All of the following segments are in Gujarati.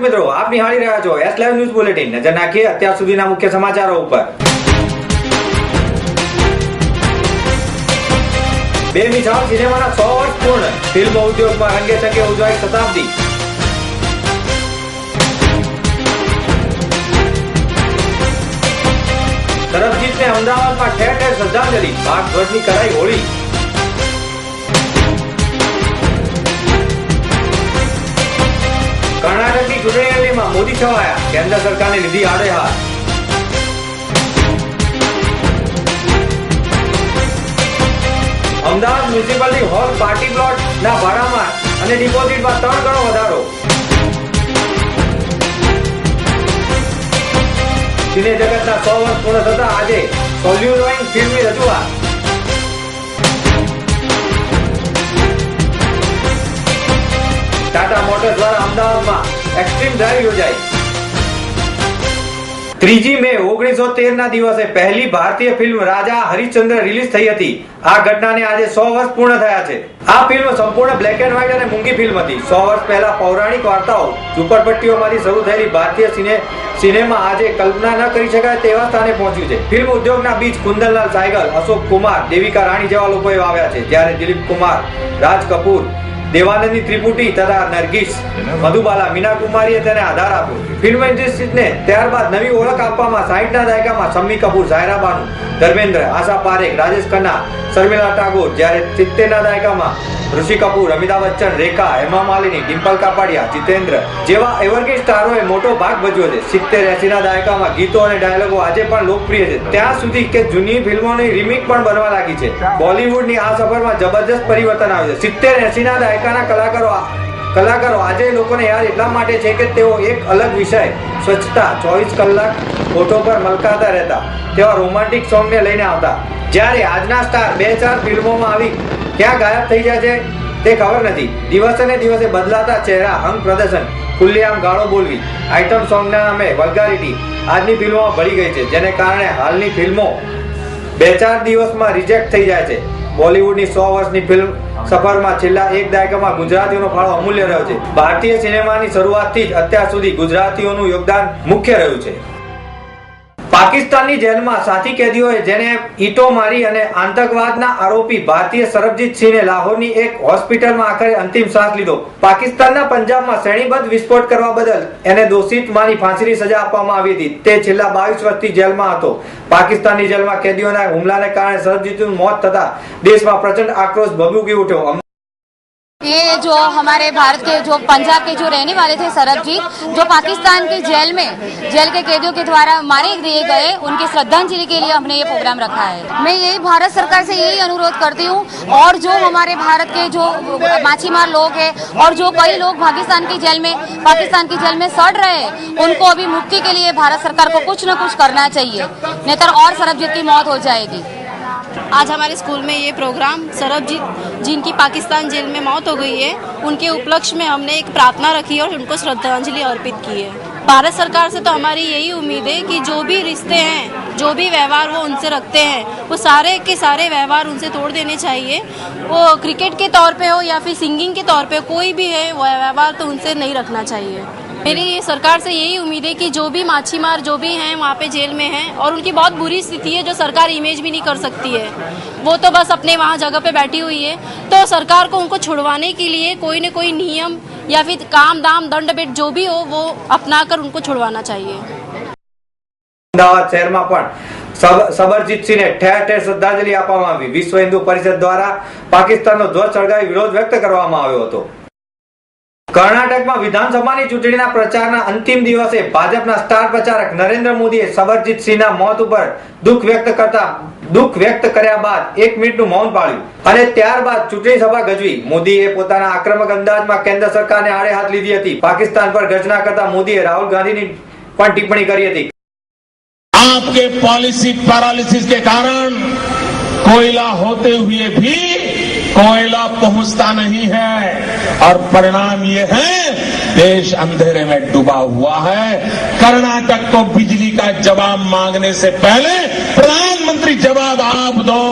મિત્રો, આપ નિહાળી રહ્યા છો એસ લાઈવ ન્યૂઝ બુલેટિન નજર નાખીએ અત્યાર સુધીના મુખ્ય સમાચારો ઉપર. બે મિસાલ સિનેમાના સો વર્ષ પૂર્ણ. ફિલ્મ ઉદ્યોગમાં રંગે ચંગે ઉજવાઈ શતાબ્દી. સરબજીતને અમદાવાદમાં ઠેર ઠેર શ્રદ્ધાંજલિ. ભાગ ધ્વજની કરાઈ હોળી. કર્ણાટકની ચૂંટણી રેલીમાં મોદી છવાયા. કેન્દ્ર સરકારને લીધી આડે હાથ. Ahmedabad municipality hall party plot ના ભાડામાં અને ડિપોઝિટમાં ત્રણ ગણો વધારો. સિને જગતના સો વર્ષ પૂર્ણ થતા આજે સોલ્યુરોઈન ફિલ્મની રજૂઆત. ત્રીજી મે ઓગણીસો તેર ના દિવસે પહેલી ભારતીય ફિલ્મ રાજા હરિશ્ચંદ્ર રિલીઝ થઈ હતી. આ ઘટનાને આજે સો વર્ષ પૂર્ણ થયા છે. આ ફિલ્મ સંપૂર્ણ બ્લેક એન્ડ વ્હાઇટ અને મૂંગી ફિલ્મ હતી. સો વર્ષ પહેલા પૌરાણિક વાર્તાઓ ઝુંપડપટ્ટીઓમાંથી શરૂ થયેલી ભારતીય સિને, સિનેમા આજે કલ્પના ન કરી શકાય તેવા સ્થાને પહોંચ્યું છે. ફિલ્મ ઉદ્યોગના બીજ કુંદનલાલ સાયગલ, અશોક કુમાર, દેવિકા રાણી જેવા લોકોએ વાવ્યા છે. જ્યારે દિલીપ કુમાર, રાજ કપૂર દેવાનંદની ત્રિપુટી તથા નરગીસ મધુબાલા મીના કુમારીએ તેને આધાર આપ્યો. ફિલ્મ ઇન્ડસ્ટ્રીને ત્યારબાદ નવી ઓળખ આપવામાં સાહીઠના દાયકામાં શમ્મી કપૂર ઝાયરા બાનુ ધર્મેન્દ્ર આશા પારેખ રાજેશ ખન્ના શર્મિલા ટાગોર જ્યારે સિત્તેરના દાયકામાં ઋષિ કપૂર, અમિતાભ બચ્ચન, રેખા, હેમા માલિની, ડિમ્પલ કાપાડિયા, જીતેન્દ્ર જેવા એવરગ્રીન સ્ટારોએ મોટો ભાગ ભજવ્યો છે. સિત્તેર એસીના દાયકામાં ગીતો અને ડાયલોગો આજે પણ લોકપ્રિય છે. ત્યાં સુધી કે જૂની ફિલ્મોની રિમિક પણ બનવા લાગી છે. બોલિવૂડની આ સફરમાં જબરજસ્ત પરિવર્તન આવ્યું છે. સિત્તેર એસીના દાયકાના કલાકારો કલાકારો આજે લોકોને યાદ એટલા માટે છે કે તેઓ એક અલગ વિષય, સ્વચ્છતા, ચોવીસ કલાક ફોટો પર મલકાતા રહેતા. તેવા રોમાન્ટિક સોંગને લઈને આવતા. જ્યારે આજના સ્ટાર બે ચાર ફિલ્મોમાં આવી ક્યાં ગાયબ થઈ જાય છે તે ખબર નથી. દિવસે ને દિવસે બદલાતા ચહેરા, અંગ પ્રદર્શન, ખુલ્લેઆમ ગાળો બોલવી આઇટમ સોંગના નામે વલ્ગારિટી આજની ફિલ્મોમાં ભળી ગઈ છે, જેને કારણે હાલની ફિલ્મો બે ચાર દિવસમાં રિજેક્ટ થઈ જાય છે. બોલિવૂડની સો વર્ષની ફિલ્મ સફરમાં છેલ્લા એક દાયકામાં ગુજરાતીઓનો ફાળો અમૂલ્ય રહ્યો છે. ભારતીય સિનેમાની શરૂઆતથી જ અત્યાર સુધી ગુજરાતીઓનું યોગદાન મુખ્ય રહ્યું છે. પાકિસ્તાનની જેલમાં સાથી કેદીઓએ જેને ઈટો મારી અને આતંકવાદના આરોપી ભારતીય સરબજીતસિંહને લાહોરની એક હોસ્પિટલમાં આખરે અંતિમ શ્વાસ લીધો. પાકિસ્તાનના પંજાબમાં શ્રેણીબદ્ધ વિસ્ફોટ કરવા બદલ એને દોષિત માની ફાંસીની સજા આપવામાં આવી હતી. તે છેલ્લા બાવીસ વર્ષથી જેલમાં હતો. પાકિસ્તાનની જેલમાં કેદીઓના હુમલાને કારણે સરબજીતનું મોત થતા દેશમાં પ્રચંડ આક્રોશ ભભૂકી ઉઠ્યો. ये जो हमारे भारत के जो पंजाब के जो रहने वाले थे सरबजीत जो पाकिस्तान के जेल में, जेल के कैदियों के द्वारा मारे दिए गए, उनकी श्रद्धांजलि के लिए हमने ये प्रोग्राम रखा है। मैं यही भारत सरकार से यही अनुरोध करती हूँ, और जो हमारे भारत के जो माछीमार लोग हैं, और जो कई लोग पाकिस्तान की जेल में, पाकिस्तान की जेल में सड़ रहे हैं, उनको अभी मुक्ति के लिए भारत सरकार को कुछ न कुछ करना चाहिए, नहीं और सरबजीत की मौत हो जाएगी। आज हमारे स्कूल में ये प्रोग्राम सरबजीत जिनकी पाकिस्तान जेल में मौत हो गई है, उनके उपलक्ष्य में हमने एक प्रार्थना रखी और उनको श्रद्धांजलि अर्पित की है। भारत सरकार से तो हमारी यही उम्मीद है कि जो भी रिश्ते हैं जो भी व्यवहार वो उनसे रखते हैं, वो सारे के सारे व्यवहार उनसे तोड़ देने चाहिए। वो क्रिकेट के तौर पे हो या फिर सिंगिंग के तौर पे कोई भी है व्यवहार तो उनसे नहीं रखना चाहिए। मेरी ये सरकार से यही उम्मीद है कि जो भी माछीमार जो भी हैं, वहाँ पे जेल में हैं और उनकी बहुत बुरी स्थिति है जो सरकार इमेज भी नहीं कर सकती है। वो तो बस अपने वहाँ जगह पे बैठी हुई है। तो सरकार को उनको छुड़वाने के लिए कोई न कोई नियम या फिर काम, दाम, दंड भेद जो भी हो, वो अपना कर उनको छुड़वाना चाहिए। અમદાવાદ શહેરમાં પણ સબરજીતસિંહને ઠેર ઠેર શ્રદ્ધાંજલિ આપવામાં આવી. વિશ્વ હિન્દુ પરિષદ દ્વારા પાકિસ્તાનનો ધ્વજ સળગાવી વિરોધ વ્યક્ત કરવામાં આવ્યો હતો. કર્ણાટકમાં વિધાનસભાની ચૂંટણીના પ્રચારના અંતિમ દિવસે ભાજપના સ્ટાર પ્રચારક નરેન્દ્ર મોદીએ સબરજીતસિંહના મોત ઉપર દુઃખ વ્યક્ત કરતા, દુઃખ વ્યક્ત કર્યા બાદ એક મિનિટનું મૌન પાળ્યું. અને ત્યારબાદ ચૂંટણી સભા ગજવી. મોદીએ પોતાના આક્રમક અંદાજમાં કેન્દ્ર સરકારને આડે હાથ લીધી હતી. પાકિસ્તાન પર ગર્જના કરતા મોદીએ રાહુલ ગાંધીની પણ ટિપ્પણી કરી હતી. आपके पॉलिसी पैरालिसिस के कारण कोयला होते हुए भी कोयला पहुँचता नहीं है। और परिणाम ये है, देश अंधेरे में डूबा हुआ है। कर्नाटक को बिजली का जवाब मांगने से पहले प्रधानमंत्री जवाब आप दो।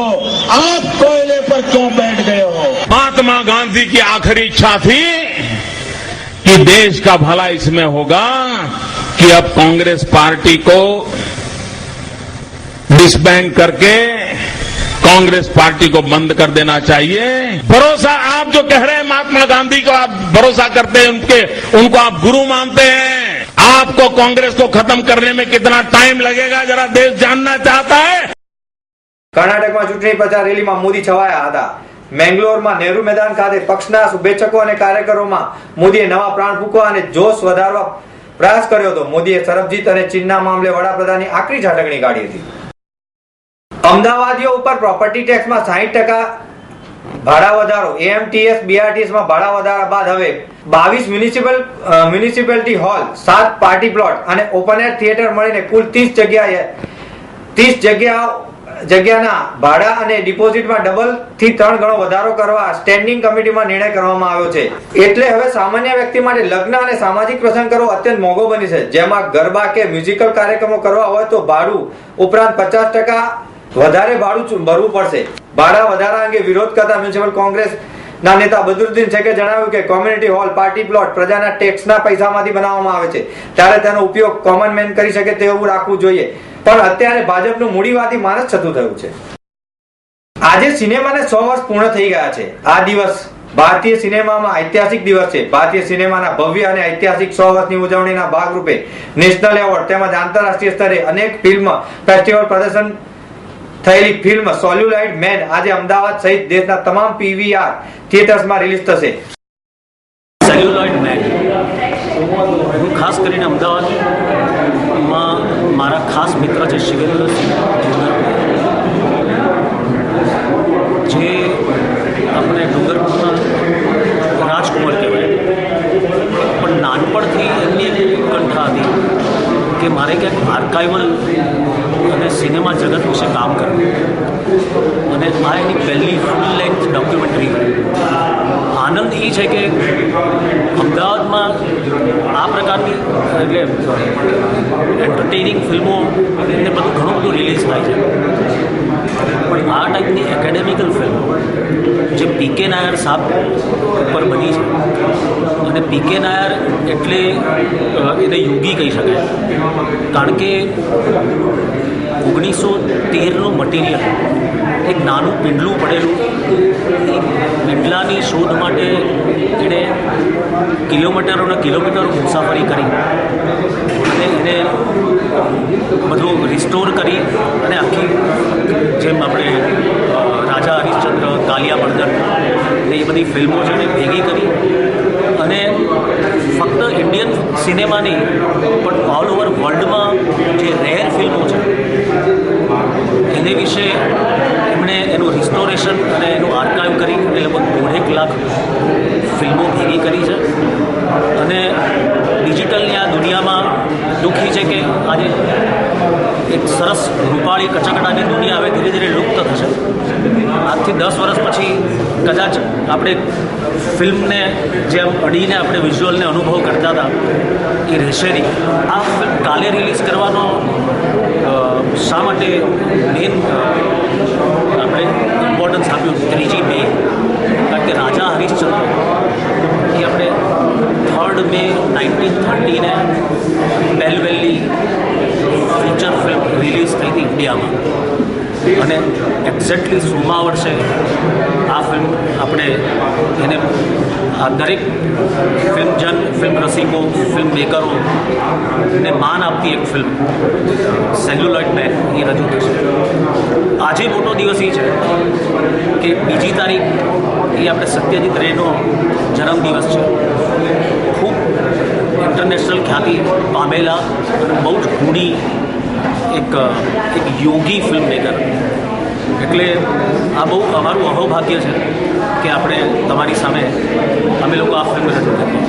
आप कोयले पर क्यों बैठ गए हो? महात्मा गांधी की आखिरी इच्छा थी कि देश का भला इसमें होगा कि अब कांग्रेस पार्टी को डिसबैंड करके कांग्रेस पार्टी को बंद कर देना चाहिए भरोसा आप जो कह रहे हैं महात्मा गांधी को आप भरोसा करते हैं उनके उनको आप गुरु मानते हैं आपको कांग्रेस को खत्म करने में कितना टाइम लगेगा जरा देश जानना चाहता है કર્ણાટકમાં ચૂંટણી પ્રચાર રેલીમાં મોદી છવાયા હતા મેંગ્લોરમાં નહેરુ મેદાન ખાતે પક્ષના શુભેચ્છકો અને કાર્યકરોમાં મોદીએ નવા પ્રાણ ફૂંકવા અને જોશ વધારવા પ્રયાસ કર્યો હતો મોદીએ સરબજીત અને ચીનના મામલે વડાપ્રધાનની આકરી ઝાટકણી કાઢી હતી અમદાવાદીઓ ઉપર પ્રોપર્ટી ટેક્સમાં સાહીઠ ટકા ભાડા વધારો. એએમટીએસ બીઆરટીએસમાં ભાડા વધારા બાદ હવે બાવીસ મ્યુનિસિપલ મ્યુનિસિપાલિટી હોલ સાત પાર્ટી પ્લોટ અને ઓપન એર થિયેટર મળીને કુલ ત્રીસ જગ્યાએ, ત્રીસ જગ્યા જગ્યાના ભાડા અને ડિપોઝિટમાં ડબલથી ત્રણ ગણો વધારો કરવા સ્ટેન્ડિંગ કમિટીમાં નિર્ણય કરવામાં આવ્યો છે. એટલે હવે સામાન્ય વ્યક્તિ માટે લગ્ન અને સામાજિક પ્રસંગ કરવો અત્યંત મોંઘો બની છે. જેમાં ગરબા કે મ્યુઝિકલ કાર્યક્રમો કરવા હોય તો ભાડું ઉપરાંત પચાસ ટકા વધારે ભાડું ભરવું પડશે. ભાડા વધારા અંગે વિરોધ કરતા મ્યુનિસિપલ કોંગ્રેસ ના નેતા બદરુદ્દીન શેખે જણાવ્યું કે કોમ્યુનિટી હોલ, પાર્ટી પ્લોટ પ્રજાના ટેક્સના પૈસામાંથી બનાવવામાં આવે છે. ત્યારે તેનો ઉપયોગ કોમન મેન કરી શકે તેવું રાખવું જોઈએ. પણ અત્યારે ભાજપનું મૂડીવાદી માનસ છતું થયું છે. આજે સિનેમાને સો વર્ષ પૂર્ણ થઈ ગયા છે. આ દિવસ ભારતીય સિનેમામાં ઐતિહાસિક દિવસ છે. ભારતીય સિનેમાના ભવ્ય અને ઐતિહાસિક સો વર્ષની ઉજવણીના ભાગરૂપે નેશનલ એવોર્ડ તેમજ આંતરરાષ્ટ્રીય સ્તરે અનેક ફિલ્મ ફેસ્ટિવલ પ્રદર્શન થયેલી ફિલ્મ સોલ્યુલાઇડ મેન આજે અમદાવાદ સહિત દેશના તમામ પીવીઆર થિયેટર્સમાં રિલીઝ થશે. Celluloid man. હું ખાસ કરીને અમદાવાદમાં મારા ખાસ મિત્ર છે શિવેન્દ્રસિંહ જે આપણે ડુંગરપુરના રાજકુમાર કહેવાય. પણ નાનપણથી એમની એક ઉત્કંઠા હતી કે મારે ક્યાંક આર્કાઇવલ સિનેમા જગત વિશે કામ કરવું અને આ એની પહેલી ફૂલ લેન્થ ડોક્યુમેન્ટરી આનંદ એ છે કે અમદાવાદમાં આ પ્રકારની, એટલે એન્ટરટેનિંગ ફિલ્મો ને બધું ઘણું બધું રિલીઝ થાય છે. પણ આ ટાઈપની એકેડેમિકલ ફિલ્મ જે પીકે નાયર સાપ ઉપર બની છે. અને પીકે નાયર એટલે એને યોગી કહી શકાય. કારણ કે ઓગણીસો તેરનું મટીરિયલ એક નાનું પિંડલું પડેલું. એ પિંડલાની શોધ માટે એણે કિલોમીટરોને કિલોમીટરો મુસાફરી કરી. અને એને બધું રિસ્ટોર કરી અને આખી જેમ આપણે રાજા હરિશ્ચંદ્ર કાલિયા બળદન એ બધી ફિલ્મો છે એને ભેગી કરી. અને ફક્ત ઇન્ડિયન સિનેમાની પણ ઓલ ઓવર વર્લ્ડમાં જે રેર ફિલ્મો છે એને વિશે એમણે એનું રિસ્ટોરેશન અને એનું આર્કાઇવ કરી અને લગભગ દોઢેક લાખ ફિલ્મો ભેગી કરી છે. અને ડિજિટલની આ દુનિયામાં દુઃખી છે કે આજે એક સરસ રૂપાળી કચકડાની દુનિયા હવે ધીરે ધીરે લુપ્ત થશે. આજથી દસ વર્ષ પછી કદાચ આપણે ફિલ્મને જેમ અડીને આપણે વિઝ્યુઅલને અનુભવ કરતા હતા, એ રહેશે નહીં. આ ફિલ્મ કાલે રિલીઝ કરવાનો શા માટે મેન આપણે ઇમ્પોર્ટન્સ આપ્યું ત્રીજી મે કારણ કે રાજા હરિશ્ચંદ્ર એ આપણે થર્ડ મે નાઇન્ટીન થર્ટીને બેલવેલી ફીચર ફિલ્મ રિલીઝ ઇન્ડિયામાં અને એક્ઝેક્ટલી સોમા વર્ષે આ ફિલ્મ આપણે એને આ દરેક ફિલ્મજન ફિલ્મ રસિકો ફિલ્મ મેકરો ને માન આપતી એક ફિલ્મ સેલ્યુલોઇડ મેન એ રજૂ થશે. આજે મોટો દિવસ એ છે કે બીજી તારીખ એ આપણે સત્યજીત રેનો જન્મદિવસ છે. ખૂબ ઇન્ટરનેશનલ ખ્યાતિ પામેલા બહુ જ ગુણી એક એક યોગી ફિલ્મ મેકર એટલે આ બહુ અમારું અહોભાગ્ય છે કે આપણે તમારી સામે અમે લોકો આ ફિલ્મ રજૂ કરીએ.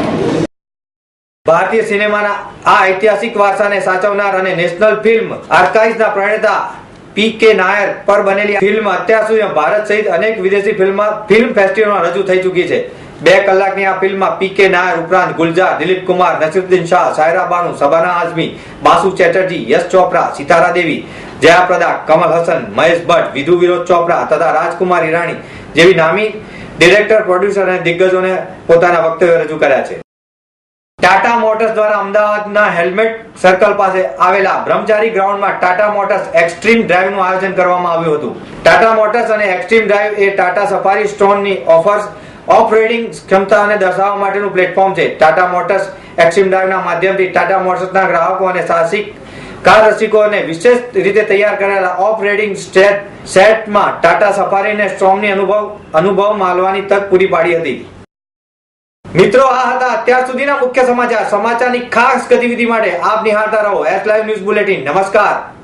ભારતીય સિનેમાના આ ઐતિહાસિક વારસાને સાચવનાર અને નેશનલ ફિલ્મ આર્કાઇવ્સના પ્રણેતા પી કે નાયર પર બનેલી ફિલ્મ અત્યાર સુધી ભારત સહિત અનેક વિદેશી ફિલ્મ ફિલ્મ ફેસ્ટિવલમાં રજૂ થઈ ચૂકી છે. બે કલાકની આ ફિલ્મમાં પી નાયર ઉપરાંત ગુલજાર, દિલીપ કુમાર, નસીરુદ્દીન શાહ, સાયરા બાનુ સબાના આઝમી, બાસુ ચેટર્જી, યશ ચોપરા, સિતારા દેવી જયાપ્રદા કમલ હસન, મહેશ ભટ્ટ, વિધુ વિરોધ ચોપરા તથા રાજકુમાર ઈરાણી જેવી નામી ડિરેક્ટર, પ્રોડ્યુસર અને દિગ્ગજોને પોતાના વક્તવ્ય રજૂ કર્યા છે. ટાટા મોટર્સ દ્વારા અમદાવાદના હેલ્મેટ સર્કલ પાસે આવેલા બ્રહ્મચારી ગ્રાઉન્ડમાં ટાટા મોટર્સ એક્સ્ટ્રીમ ડ્રાઈવનું આયોજન કરવામાં આવ્યું હતું. ટાટા મોટર્સ અને એક્સ્ટ્રીમ ડ્રાઈવ એ ટાટા સફારી સ્ટોનની ઓફર્સ ઓફ રેડિંગ ક્ષમતાને દર્શાવવા માટેનું પ્લેટફોર્મ છે. ટાટા મોટર્સ એક્સિમ ડ્રાઈવના માધ્યમથી ટાટા મોટર્સના ગ્રાહકો અને સાહસિક કાર રસિકોને વિશેષ રીતે તૈયાર કરેલા સ્ટેટ સેટમાં ટાટા સફારીને સ્ટ્રોંગની અનુભવ અનુભવ માલવાની તક પૂરી પાડી હતી. મિત્રો, આ હતા અત્યાર સુધીના મુખ્ય સમાચાર. સમાચારની ખાસ ગતિવિધિ માટે આપ નિહાળતા રહો. એસ લાઈવ ન્યૂઝ બુલેટિન નમસ્કાર.